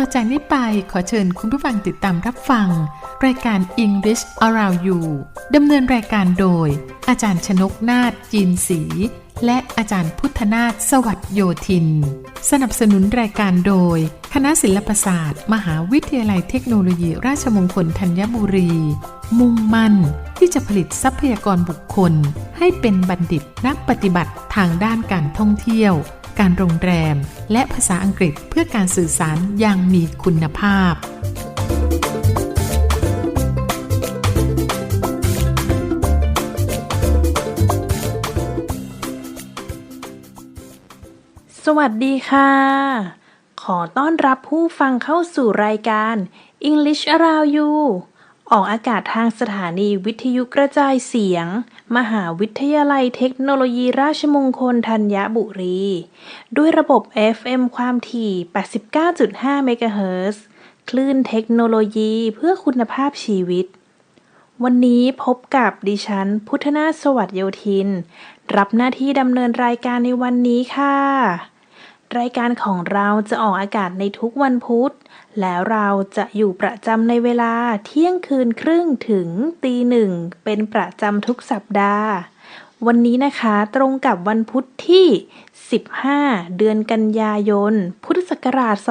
ต่อจากนี้ไปขอเชิญคุณผู้ฟังติดตามรับฟัง รายการ English Around You ดำเนินรายการโดย อาจารย์ชนกนาฏจีนศรีและอาจารย์พุทธนาถสวัสดโยธิน สนับสนุนรายการโดย คณะศิลปศาสตร์ มหาวิทยาลัยเทคโนโลยี ราชมงคลธัญบุรี มุ่งมั่นที่จะผลิตทรัพยากรบุคคล ให้เป็นบัณฑิตนักปฏิบัติทางด้านการท่องเที่ยว การโรงแรม และภาษาอังกฤษเพื่อการสื่อสารอย่างมีคุณภาพ สวัสดีค่ะ ขอต้อนรับผู้ฟังเข้าสู่รายการ English Around You ออกอากาศทางสถานีวิทยุกระจายเสียง มหาวิทยาลัยเทคโนโลยีราชมงคลธัญบุรี ด้วยระบบ FM ความถี่ 89.5 เมกะเฮิรตซ์คลื่นเทคโนโลยีเพื่อคุณภาพชีวิต วันนี้พบกับดิฉัน พุทธนาสวัสดโยธิน รับหน้าที่ดำเนินรายการในวันนี้ค่ะ รายการของเราจะออกอากาศในทุกวันพุธ แล้วเราจะอยู่ประจำในเวลาเที่ยงคืนครึ่งถึงตีหนึ่งเป็นประจำทุกสัปดาห์ วันนี้นะคะตรงกับวันพุธที่ 15 เดือนกันยายน พุทธศักราช 2564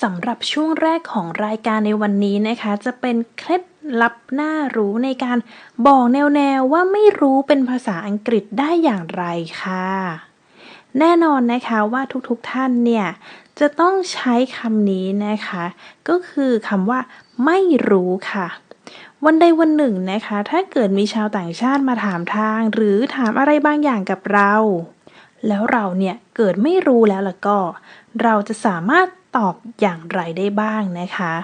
สำหรับช่วงแรกของรายการในวันนี้นะคะ จะเป็นเคล็ดลับน่ารู้ในการบอกแนวๆว่าไม่รู้เป็นภาษาอังกฤษได้อย่างไรค่ะแน่นอนนะคะว่าทุกๆท่านเนี่ย จะต้องใช้คำนี้นะคะ ก็คือคำว่าไม่รู้ค่ะ วันใดวันหนึ่งนะคะ ถ้าเกิดมีชาวต่างชาติมาถามทาง หรือถามอะไรบางอย่างกับเรา แล้วเราเนี่ยเกิดไม่รู้แล้วล่ะก็ เราจะสามารถตอบอย่างไรได้บ้างนะคะ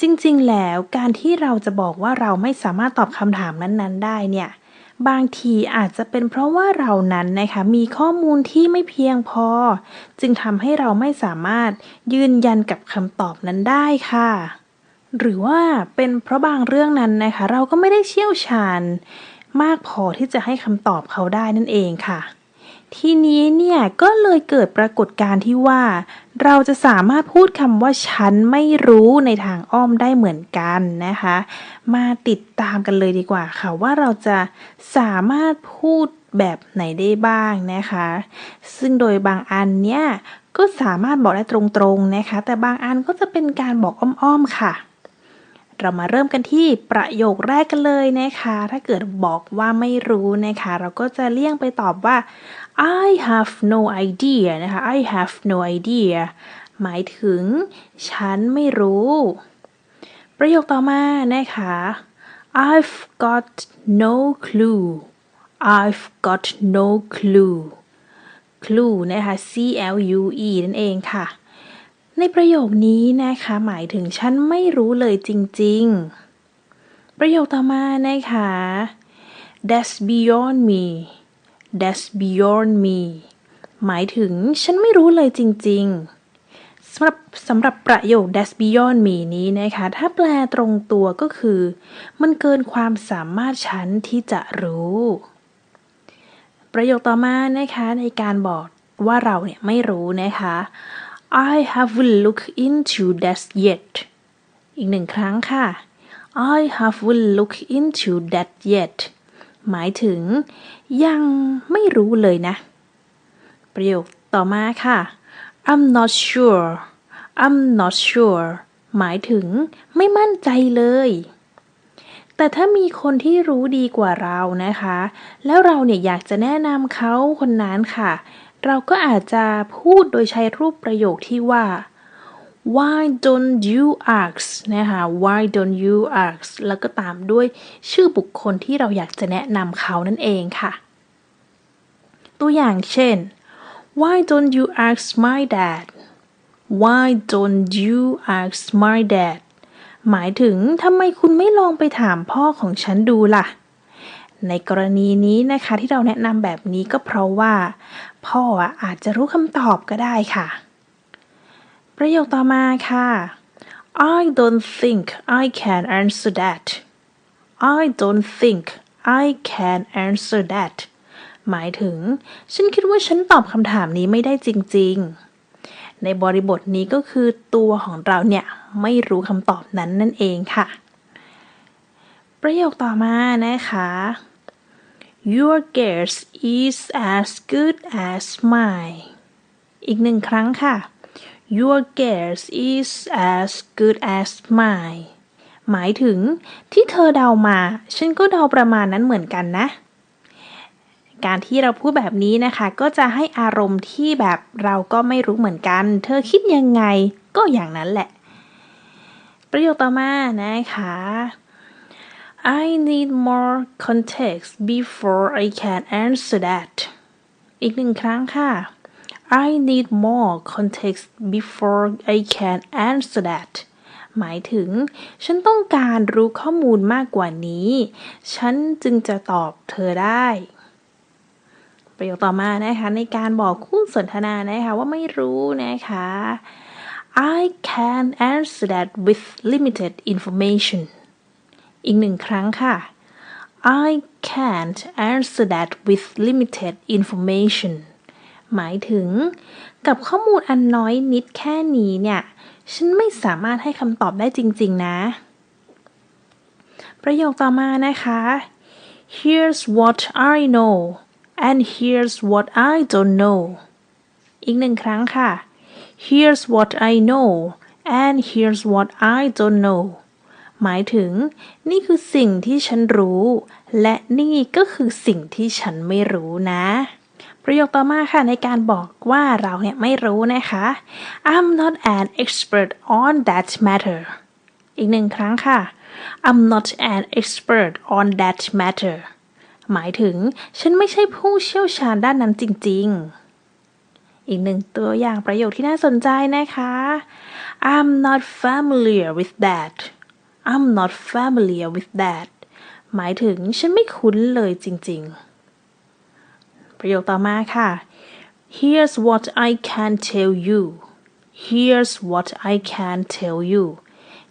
จริงๆแล้วการที่เราจะบอกว่าเราไม่สามารถตอบคำถามนั้นๆ ได้เนี่ย บางทีอาจจะเป็นเพราะว่าเรานั้นนะคะมีข้อมูลที่ไม่เพียงพอ จึงทำให้เราไม่สามารถยืนยันกับคำตอบนั้นได้ค่ะ หรือว่าเป็นเพราะบางเรื่องนั้นนะคะ เราก็ไม่ได้เชี่ยวชาญ มากพอที่จะให้คำตอบเขาได้นั่นเองค่ะ ทีนี้เนี่ยก็เลยเกิดปรากฏการณ์ที่ว่า เราจะสามารถพูดคำว่าฉันไม่รู้ในทางอ้อมได้เหมือนกันนะคะ มาติดตามกันเลยดีกว่าค่ะว่าเราจะสามารถพูดแบบไหนได้บ้างนะคะ ซึ่งโดยบางอันเนี่ยก็สามารถบอกได้ตรงๆนะคะ แต่บางอันก็จะเป็นการบอกอ้อมๆค่ะ เรามาเริ่มกันที่ประโยคแรกกันเลยนะคะ ถ้าเกิดบอกว่าไม่รู้นะคะ เราก็จะเลี่ยงไปตอบว่า I have no idea นะคะ I have no idea หมายถึง ฉันไม่รู้ ประโยคต่อมานะคะ I've got no clue I've got no clue clue นะคะ C L U E นั่นเองค่ะ ในประโยคนี้นะคะ หมายถึงฉันไม่รู้เลยจริง ๆ ประโยคต่อมานะคะ that's beyond me that's beyond me หมายถึงฉันไม่รู้เลยจริง ๆสำหรับสำหรับประโยค that's beyond me นี้นะคะ ถ้าแปลตรงตัวก็คือ มันเกินความสามารถฉันที่จะรู้ ประโยคต่อมานะคะในการบอกว่าเราเนี่ยไม่รู้นะคะ I haven't looked into that yet อีกหนึ่งครั้งค่ะ I haven't looked into that yet หมายถึง ยังไม่รู้เลยนะ ประโยคต่อมาค่ะ I'm not sure I'm not sure หมายถึง ไม่มั่นใจเลย แต่ถ้ามีคนที่รู้ดีกว่าเรานะคะ แล้วเราเนี่ยอยากจะแนะนำเขาคนนั้นค่ะ เราก็อาจจะพูดโดยใช้รูปประโยคที่ว่า why don't you ask นะคะ why don't you ask แล้วก็ตามด้วยชื่อบุคคลที่เราอยากจะแนะนำเขานั่นเองค่ะ ตัวอย่างเช่น why don't you ask my dad why don't you ask my dad หมายถึงทำไมคุณไม่ลองไปถามพ่อของฉันดูล่ะ ในกรณีนี้นะคะที่เราแนะนำแบบนี้ก็เพราะว่า พ่ออาจจะรู้คำตอบก็ได้ค่ะ ประโยคต่อมาค่ะ I don't think I can answer that I don't think I can answer that หมายถึง ฉันคิดว่าฉันตอบคำถามนี้ไม่ได้จริง ๆ ในบริบทนี้ก็คือตัวของเราเนี่ย ไม่รู้คำตอบนั้นนั่นเองค่ะ ประโยคต่อมานะคะ Your guess is as good as mine อีกหนึ่งครั้งค่ะ Your guess is as good as mine หมายถึงที่เธอเดามา ฉันก็เดาประมาณนั้นเหมือนกันนะ การที่เราพูดแบบนี้นะคะ ก็จะให้อารมณ์ที่แบบเราก็ไม่รู้เหมือนกัน เธอคิดยังไงก็อย่างนั้นแหละ ประโยคต่อมานะคะ I need more context before I can answer that อีกหนึ่งครั้งค่ะ I need more context before I can answer that หมายถึง ฉันต้องการรู้ข้อมูลมากกว่านี้ ฉันจึงจะตอบเธอได้ ประโยคต่อมานะคะในการบอกคู่สนทนานะคะว่าไม่รู้นะคะ I can answer that with limited information อีกหนึ่งครั้งค่ะ I can't answer that with limited information หมายถึง กับข้อมูลอันน้อยนิดแค่นี้เนี่ย ฉันไม่สามารถให้คำตอบได้จริง ๆ นะ ประโยคต่อมานะคะ Here's what I know and here's what I don't know อีกหนึ่งครั้งค่ะ Here's what I know and here's what I don't know หมายถึง นี่คือสิ่งที่ฉันรู้ และนี่ก็คือสิ่งที่ฉันไม่รู้นะ ประโยคต่อมาค่ะในการบอกว่าเราเนี่ยไม่รู้นะคะ I'm not an expert on that matter อีกหนึ่งครั้งค่ะ I'm not an expert on that matter หมายถึง ฉันไม่ใช่ผู้เชี่ยวชาญด้านนั้นจริง ๆ อีกหนึ่งตัวอย่างประโยคที่น่าสนใจนะคะ I'm not familiar with that I'm not familiar with that หมายถึงฉันไม่คุ้นเลยจริง ๆ ประโยคต่อมาค่ะ Here's what I can tell you Here's what I can tell you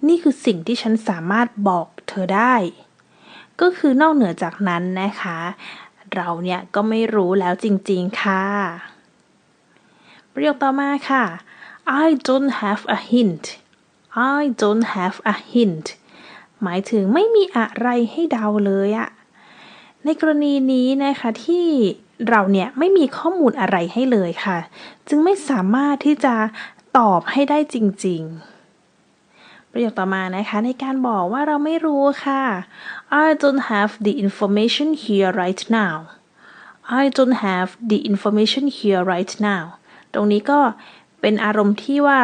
นี่คือสิ่งที่ฉันสามารถบอกเธอได้ ก็คือนอกเหนือจากนั้นนะคะ เราเนี่ยก็ไม่รู้แล้วจริง ๆ ค่ะ ประโยคต่อมาค่ะ I don't have a hint I don't have a hint หมายถึงไม่มีอะไรให้เดาเลยอะในกรณีนี้นะคะที่เราเนี่ยไม่มีข้อมูลอะไรให้เลยค่ะ จึงไม่สามารถที่จะตอบให้ได้จริง ๆ ประโยคต่อมานะคะในการบอกว่าเราไม่รู้ค่ะ I don't have the information here right now I don't have the information here right now ตรงนี้ก็เป็นอารมณ์ที่ว่า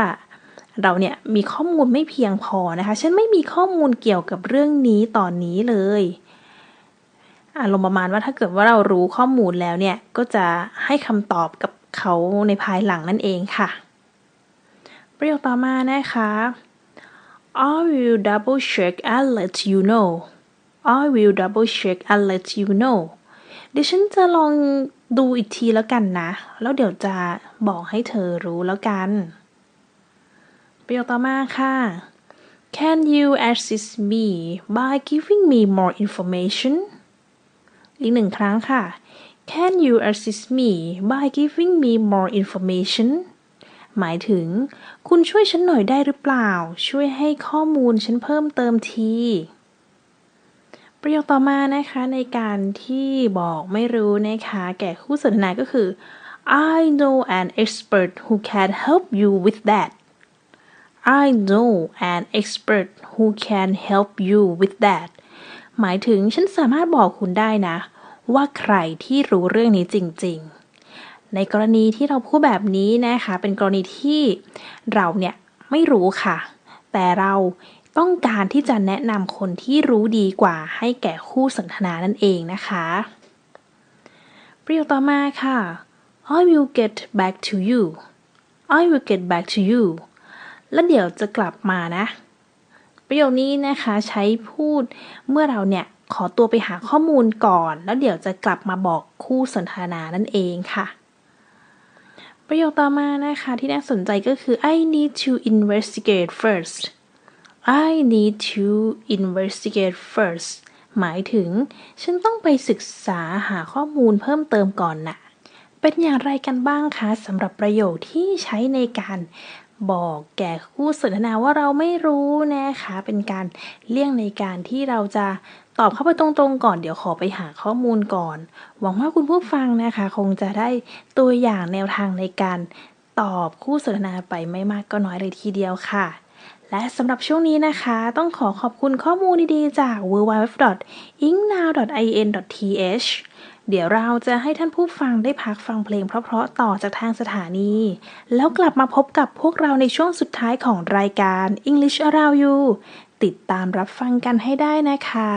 เราเนี่ยมีข้อมูลไม่เพียงพอนะคะฉันไม่มีข้อมูลเกี่ยวกับเรื่องนี้ตอนนี้เลยอารมณ์ประมาณว่าถ้าเกิดว่าเรารู้ข้อมูลแล้วเนี่ยก็จะให้คำตอบกับเขาในภายหลังนั่นเองค่ะ ประโยคต่อมานะคะ I will double check and let you know I will double check and let you know เดี๋ยวฉันจะลองดูอีกทีแล้วกันนะ แล้วเดี๋ยวจะบอกให้เธอรู้แล้วกัน ประโยคต่อมาค่ะ Can you assist me by giving me more information อีกหนึ่งครั้งค่ะ Can you assist me by giving me more information หมายถึง คุณช่วยฉันหน่อยได้หรือเปล่า ช่วยให้ข้อมูลฉันเพิ่มเติมทีประโยคต่อมานะคะในการที่บอกไม่รู้นะคะแก่คู่สนทนาก็คือ I know an expert who can help you with that I know an expert who can help you with that หมายถึงฉันสามารถบอกคุณได้นะ ว่าใครที่รู้เรื่องนี้จริง ๆ ในกรณีที่เราพูดแบบนี้นะคะ เป็นกรณีที่เราเนี่ยไม่รู้ค่ะ แต่เราต้องการที่จะแนะนำคนที่รู้ดีกว่าให้แก่คู่สนทนานั่นเองนะคะ ประโยคต่อมาค่ะ I will get back to you I will get back to you แล้วเดี๋ยวจะกลับมานะ ประโยคนี้นะคะใช้พูดเมื่อเราเนี่ยขอตัวไปหาข้อมูลก่อน แล้วเดี๋ยวจะกลับมาบอกคู่สนทนานั่นเองค่ะ ประโยคต่อมานะคะที่น่าสนใจก็คือ I need to investigate first I need to investigate first หมายถึง ฉันต้องไปศึกษาหาข้อมูลเพิ่มเติมก่อนนะเป็นอย่างไรกันบ้างคะสำหรับประโยคที่ใช้ในการ บอกแก่คู่สนทนาว่าเราไม่รู้นะคะ เป็นการเลี่ยงในการที่เราจะตอบเข้าไปตรงๆก่อนเดี๋ยวขอไปหาข้อมูลก่อน หวังว่าคุณผู้ฟังนะคะ คงจะได้ตัวอย่างแนวทางในการตอบคู่สนทนาไปไม่มากก็น้อยเลยทีเดียวค่ะ และสำหรับช่วงนี้นะคะ ต้องขอขอบคุณข้อมูลดีๆจาก w w w i n g n o w i n t h เดี๋ยวเราจะให้ท่านผู้ฟังได้พักฟังเพลงเพราะๆต่อจากทางสถานี แล้วกลับมาพบกับพวกเราในช่วงสุดท้ายของรายการ English Around You ติดตามรับฟังกันให้ได้นะคะ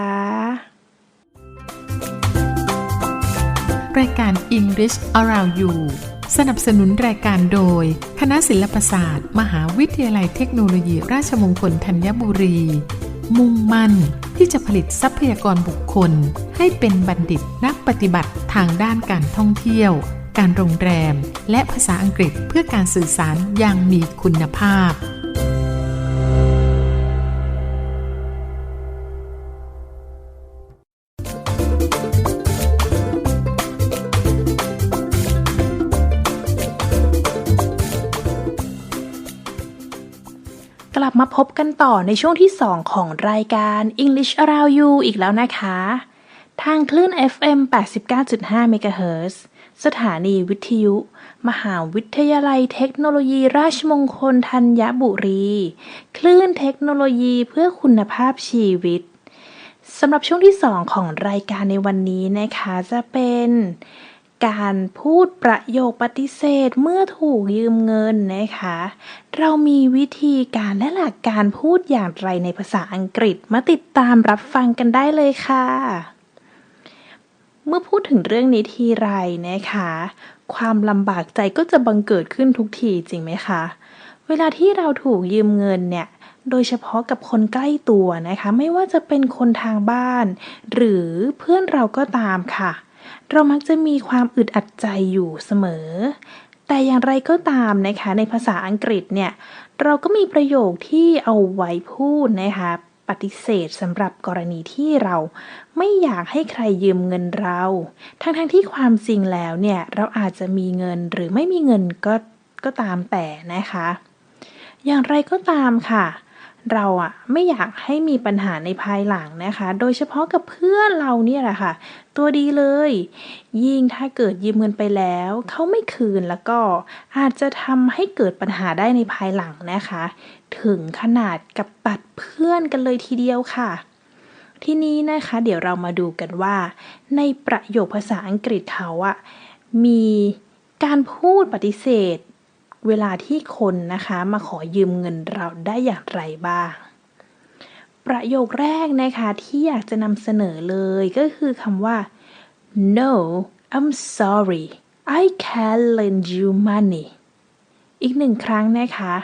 รายการ English Around You สนับสนุนรายการโดย คณะศิลปศาสตร์ มหาวิทยาลัยเทคโนโลยีราชมงคลธัญบุรี มุ่งมั่นที่จะผลิตทรัพยากรบุคคล ให้เป็นบัณฑิตนักปฏิบัติทางด้านการท่องเที่ยว การโรงแรม และภาษาอังกฤษเพื่อการสื่อสารอย่างมีคุณภาพ พบกันต่อในช่วงที่ 2 ของรายการ English Around You อีกแล้วนะคะ ทางคลื่น FM 89.5 MHz สถานีวิทยุ มหาวิทยาลัยเทคโนโลยีราชมงคลธัญบุรี คลื่นเทคโนโลยีเพื่อคุณภาพชีวิตสำหรับช่วงที่ 2 ของรายการในวันนี้นะคะจะเป็น การพูดประโยคปฏิเสธเมื่อถูกยืมเงินนะคะ เรามีวิธีการและหลักการพูดอย่างไรในภาษาอังกฤษมาติดตามรับฟังกันได้เลยค่ะ เมื่อพูดถึงเรื่องนี้ทีไรนะคะ ความลำบากใจก็จะบังเกิดขึ้นทุกทีจริงไหมคะ เวลาที่เราถูกยืมเงินเนี่ยโดยเฉพาะกับคนใกล้ตัวนะคะ ไม่ว่าจะเป็นคนทางบ้าน หรือเพื่อนเราก็ตามค่ะ เรามักจะมีความอึดอัดใจอยู่เสมอ แต่อย่างไรก็ตามนะคะในภาษาอังกฤษเนี่ย เราก็มีประโยคที่เอาไว้พูดนะคะปฏิเสธสำหรับกรณีที่เราไม่อยากให้ใครยืมเงินเรา ทั้งๆทที่ความจริงแล้วเนี่ย เราอาจจะมีเงินหรือไม่มีเงินก็ก็ตามแต่นะคะ อย่างไรก็ตามค่ะ เราอะไม่อยากให้มีปัญหาในภายหลังนะคะ โดยเฉพาะกับเพื่อนเราเนี่ยแหละค่ะ ตัวดีเลย ยิ่งถ้าเกิดยืมเงินไปแล้ว เขาไม่คืนแล้วก็อาจจะทำให้เกิดปัญหาได้ในภายหลังนะคะ ถึงขนาดกับตัดเพื่อนกันเลยทีเดียวค่ะทีนี้นะคะเดี๋ยวเรามาดูกันว่า ในประโยคภาษาอังกฤษเขาอะมีการพูดปฏิเสธ เวลาที่คนนะคะมาขอยืมเงินเราได้อย่างไรบ้าง ประโยคแรกนะคะที่อยากจะนำเสนอเลยก็คือคำว่า no I'm sorry I can't lend you money อีกหนึ่งครั้งนะคะ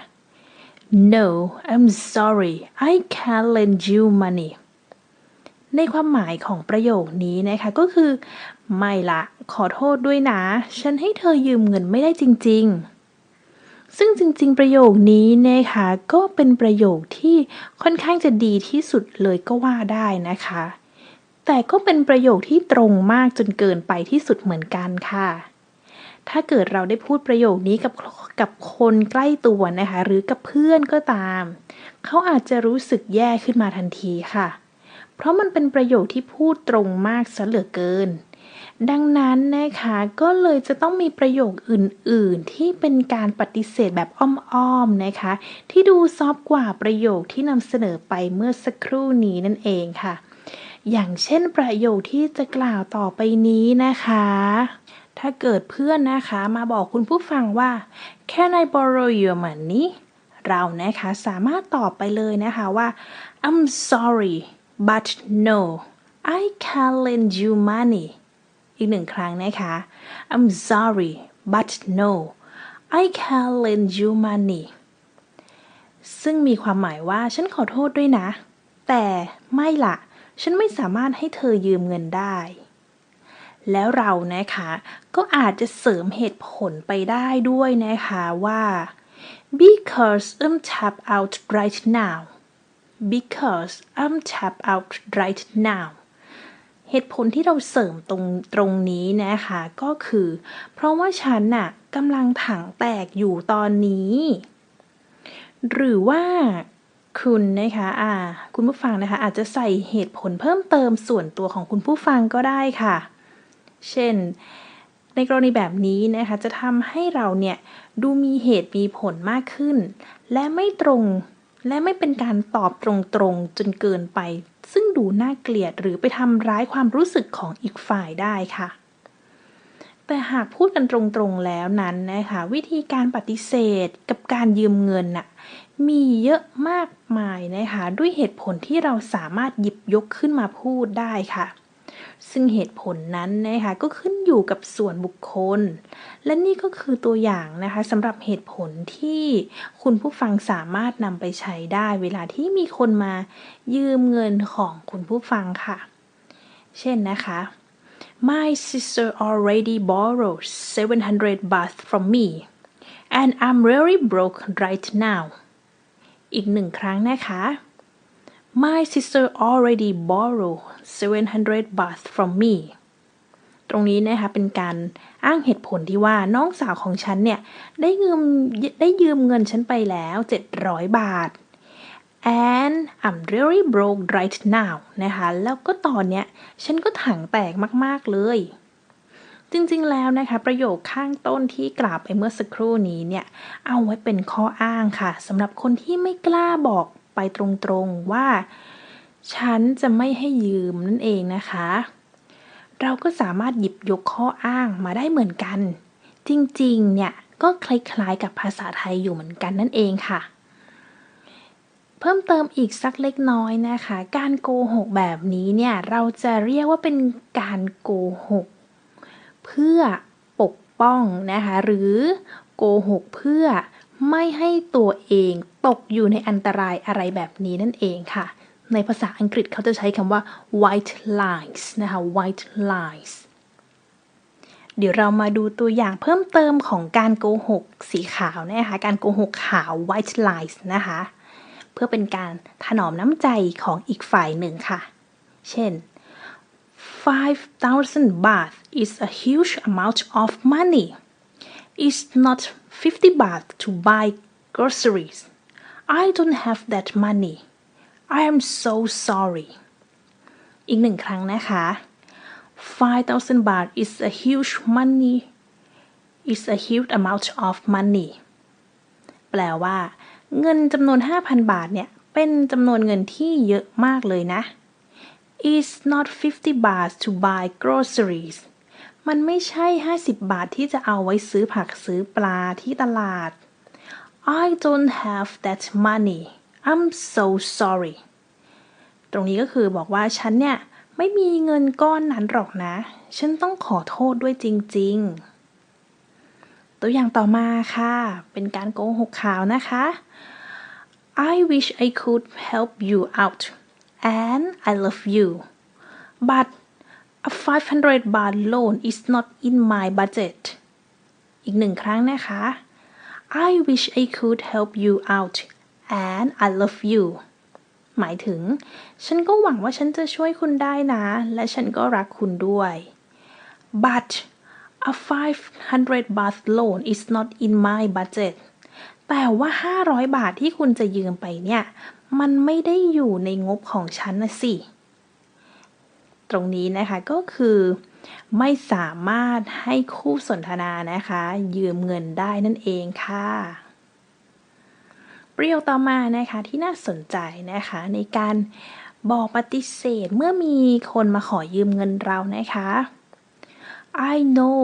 no I'm sorry I can't lend you money ในความหมายของประโยคนี้นะคะก็คือ ไม่ละขอโทษด้วยนะ ฉันให้เธอยืมเงินไม่ได้จริง ๆ ซึ่งจริงๆ ประโยคนี้นะคะก็เป็นประโยคที่ค่อนข้างจะดีที่สุดเลยก็ว่าได้นะคะ แต่ก็เป็นประโยคที่ตรงมากจนเกินไปที่สุดเหมือนกันค่ะ ถ้าเกิดเราได้พูดประโยคนี้กับกับคนใกล้ตัวนะคะ หรือกับเพื่อนก็ตาม เขาอาจจะรู้สึกแย่ขึ้นมาทันทีค่ะ เพราะมันเป็นประโยคที่พูดตรงมากซะเหลือเกิน ดังนั้นนะคะก็เลยจะต้องมีประโยคอื่นๆ ที่เป็นการปฏิเสธแบบอ้อมๆนะคะ ที่ดูซอฟกว่าประโยคที่นำเสนอไปเมื่อสักครู่นี้นั่นเองค่ะ อย่างเช่นประโยคที่จะกล่าวต่อไปนี้นะคะ ถ้าเกิดเพื่อนนะคะมาบอกคุณผู้ฟังว่า Can I borrow your money เรานะคะสามารถตอบไปเลยนะคะว่า I'm sorry but no I can't lend you money อีกหนึ่งครั้งนะคะ I'm sorry but no I can't lend you money ซึ่งมีความหมายว่าฉันขอโทษด้วยนะ แต่ไม่ละฉันไม่สามารถให้เธอยืมเงินได้ แล้วเรานะคะ ก็อาจจะเสริมเหตุผลไปได้ด้วยนะคะว่า because I'm tapped out right now because I'm tapped out right now เหตุผลที่เราเสริมตรงตรงนี้นะคะก็คือ เพราะว่าฉันน่ะกำลังถังแตกอยู่ตอนนี้ หรือว่าคุณนะคะอ่าคุณผู้ฟังนะคะ อาจจะใส่เหตุผลเพิ่มเติมส่วนตัวของคุณผู้ฟังก็ได้ค่ะ เช่น ในกรณีแบบนี้นะคะ จะทำให้เราเนี่ยดูมีเหตุมีผลมากขึ้น และไม่ตรงและไม่เป็นการตอบตรงๆจนเกินไป ซึ่งดูน่าเกลียดหรือไปทำร้ายความรู้สึกของอีกฝ่ายได้ค่ะ แต่หากพูดกันตรงๆแล้วนั้นนะคะวิธีการปฏิเสธกับการยืมเงินน่ะมีเยอะมากมายนะคะด้วยเหตุผลที่เราสามารถหยิบยกขึ้นมาพูดได้ค่ะ ซึ่งเหตุผลนั้นนะคะก็ขึ้นอยู่กับส่วนบุคคล และนี่ก็คือตัวอย่างนะคะสำหรับเหตุผลที่คุณผู้ฟังสามารถนำไปใช้ได้เวลาที่มีคนมายืมเงินของคุณผู้ฟังค่ะ เช่นนะคะ My sister already borrowed 700 baht from me and I'm very broke right now อีกหนึ่งครั้งนะคะ My sister already borrowed 700 baht from me ตรงนี้นะคะเป็นการอ้างเหตุผลที่ว่าน้องสาวของฉันเนี่ย ได้ยืมได้ยืมเงินฉันไปแล้ว 700 บาท and I'm really broke right now นะคะ แล้วก็ตอนเนี้ย ฉันก็ถังแตกมาก ๆ เลย จริง ๆ แล้วนะคะ ประโยคข้างต้นที่กล่าวไปเมื่อสักครู่นี้เนี่ย เอาไว้เป็นข้ออ้างค่ะสำหรับคนที่ไม่กล้าบอก ไปตรงๆว่า ฉันจะไม่ให้ยืมนั่นเองนะคะ เราก็สามารถหยิบยกข้ออ้างมาได้เหมือนกัน จริงๆ เนี่ยก็คล้ายๆกับภาษาไทยอยู่เหมือนกันนั่นเองค่ะ เพิ่มเติมอีกสักเล็กน้อยนะคะ การโกหกแบบนี้เนี่ยเราจะเรียกว่าเป็นการโกหก เพื่อปกป้องนะคะ หรือโกหกเพื่อ ไม่ให้ตัวเองตกอยู่ในอันตรายอะไรแบบนี้นั่นเองค่ะ ในภาษาอังกฤษเขาจะใช้คำว่า white lies นะคะ white lies เดี๋ยวเรามาดูตัวอย่างเพิ่มเติมของการโกหกสีขาวนะคะ การโกหกขาว white lies นะคะ เพื่อเป็นการถนอมน้ำใจของอีกฝ่ายหนึ่งค่ะ เช่น 5,000 baht is a huge amount of money. It's not 50 baht to buy groceries. I don't have that money. I am so sorry. อีกหนึ่งครั้งนะคะ 5,000 baht is a huge money is a huge amount of money แปลว่า เงินจำนวน 5,000 บาทเนี่ย เป็นจำนวนเงินที่เยอะมากเลยนะ It's not 50 baht to buy groceries มันไม่ใช่ 50 บาทที่จะเอาไว้ซื้อผักซื้อปลาที่ตลาด I don't have that money I'm so sorry ตรงนี้ก็คือบอกว่าฉันเนี่ย ไม่มีเงินก้อนนั้นหรอกนะ ฉันต้องขอโทษด้วยจริง ๆ ตัวอย่างต่อมาค่ะ เป็นการโกหกข่าวนะคะ I wish I could help you out and I love you but a 500 baht loan is not in my budget อีกหนึ่งครั้งนะคะ I wish I could help you out and I love you หมายถึง ฉันก็หวังว่าฉันจะช่วยคุณได้นะ และฉันก็รักคุณด้วย but a 500 baht loan is not in my budget แต่ว่า 500 บาทที่คุณจะยืมไปเนี่ย มันไม่ได้อยู่ในงบของฉันนะสิ ตรงนี้นะคะก็คือไม่สามารถให้คู่สนทนานะคะ ยืมเงินได้นั่นเองค่ะ ประโยคต่อมานะคะที่น่าสนใจนะคะในการบอกปฏิเสธเมื่อมีคนมาขอยืมเงินเรานะคะ I know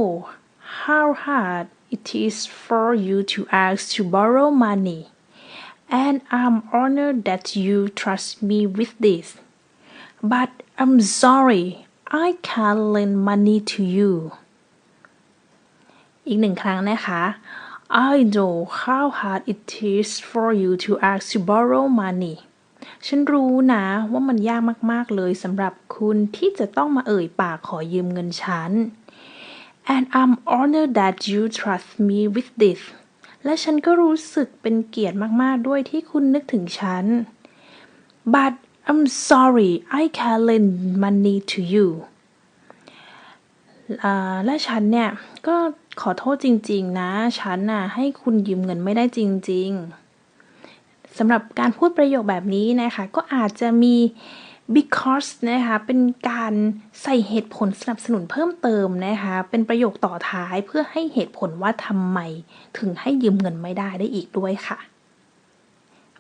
how hard it is for you to ask to borrow money and I'm honored that you trust me with this but I'm sorry I can't lend money to you อีกหนึ่งครั้งนะคะ I know how hard it is for you to ask to borrow money ฉันรู้นะว่ามันยากมาก ๆ เลยสำหรับคุณที่จะต้องมาเอ่ยปากขอยืมเงินฉัน and I'm honored that you trust me with this และฉันก็รู้สึกเป็นเกียรติมาก ๆ ด้วยที่คุณนึกถึงฉัน but I'm sorry I can't lend money to you และฉันเนี่ยก็ขอโทษจริง ๆ นะ ฉันน่ะให้คุณยืมเงินไม่ได้จริง ๆสำหรับการพูดประโยคแบบนี้นะคะ ก็อาจจะมี because นะคะเป็นการใส่เหตุผลสนับสนุนเพิ่มเติมนะคะเป็นประโยคต่อท้ายเพื่อให้เหตุผลว่าทำไมถึงให้ยืมเงินไม่ได้ได้อีกด้วยค่ะ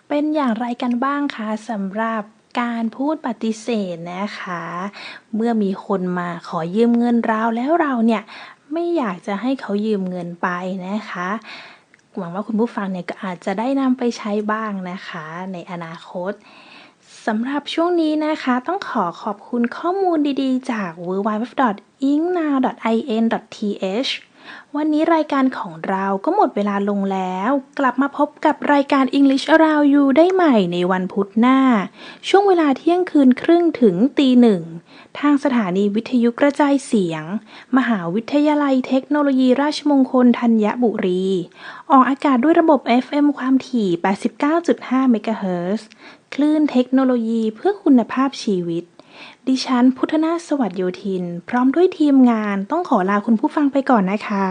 เป็นอย่างไรกันบ้างคะสำหรับ การพูดปฏิเสธนะคะ เมื่อมีคนมาขอยืมเงินเราแล้วเราเนี่ยไม่อยากจะให้เขายืมเงินไปนะคะหวังว่าคุณผู้ฟังเนี่ยก็อาจจะได้นำไปใช้บ้างนะคะ ในอนาคตสำหรับช่วงนี้นะคะ ต้องขอขอบคุณข้อมูลดีๆ จาก w w w i n g n o w i n t h วันนี้รายการของเราก็หมดเวลาลงแล้ว กลับมาพบกับรายการ English Around You ได้ใหม่ในวันพุธหน้า ช่วงเวลาเที่ยงคืนครึ่งถึงตีหนึ่ง ทางสถานีวิทยุกระจายเสียง มหาวิทยาลัยเทคโนโลยีราชมงคลธัญบุรี ออกอากาศด้วยระบบ FM ความถี่ 89.5 เมกะเฮิรตซ์คลื่นเทคโนโลยีเพื่อคุณภาพชีวิต ดิฉันพุทธนาสวัสดโยธิน พร้อมด้วยทีมงานต้องขอลาคุณผู้ฟังไปก่อนนะคะ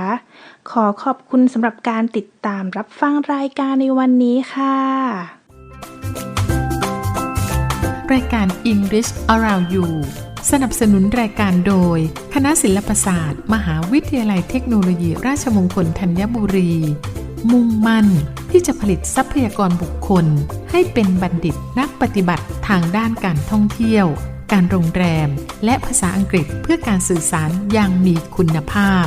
ขอขอบคุณสำหรับการติดตามรับฟังรายการในวันนี้ค่ะ รายการ English Around You สนับสนุนรายการโดย คณะศิลปศาสตร์ มหาวิทยาลัยเทคโนโลยีราชมงคลธัญบุรี มุ่งมั่นที่จะผลิตทรัพยากรบุคคล ให้เป็นบัณฑิตนักปฏิบัติทางด้านการท่องเที่ยว การโรงแรม และภาษาอังกฤษเพื่อการสื่อสารอย่างมีคุณภาพ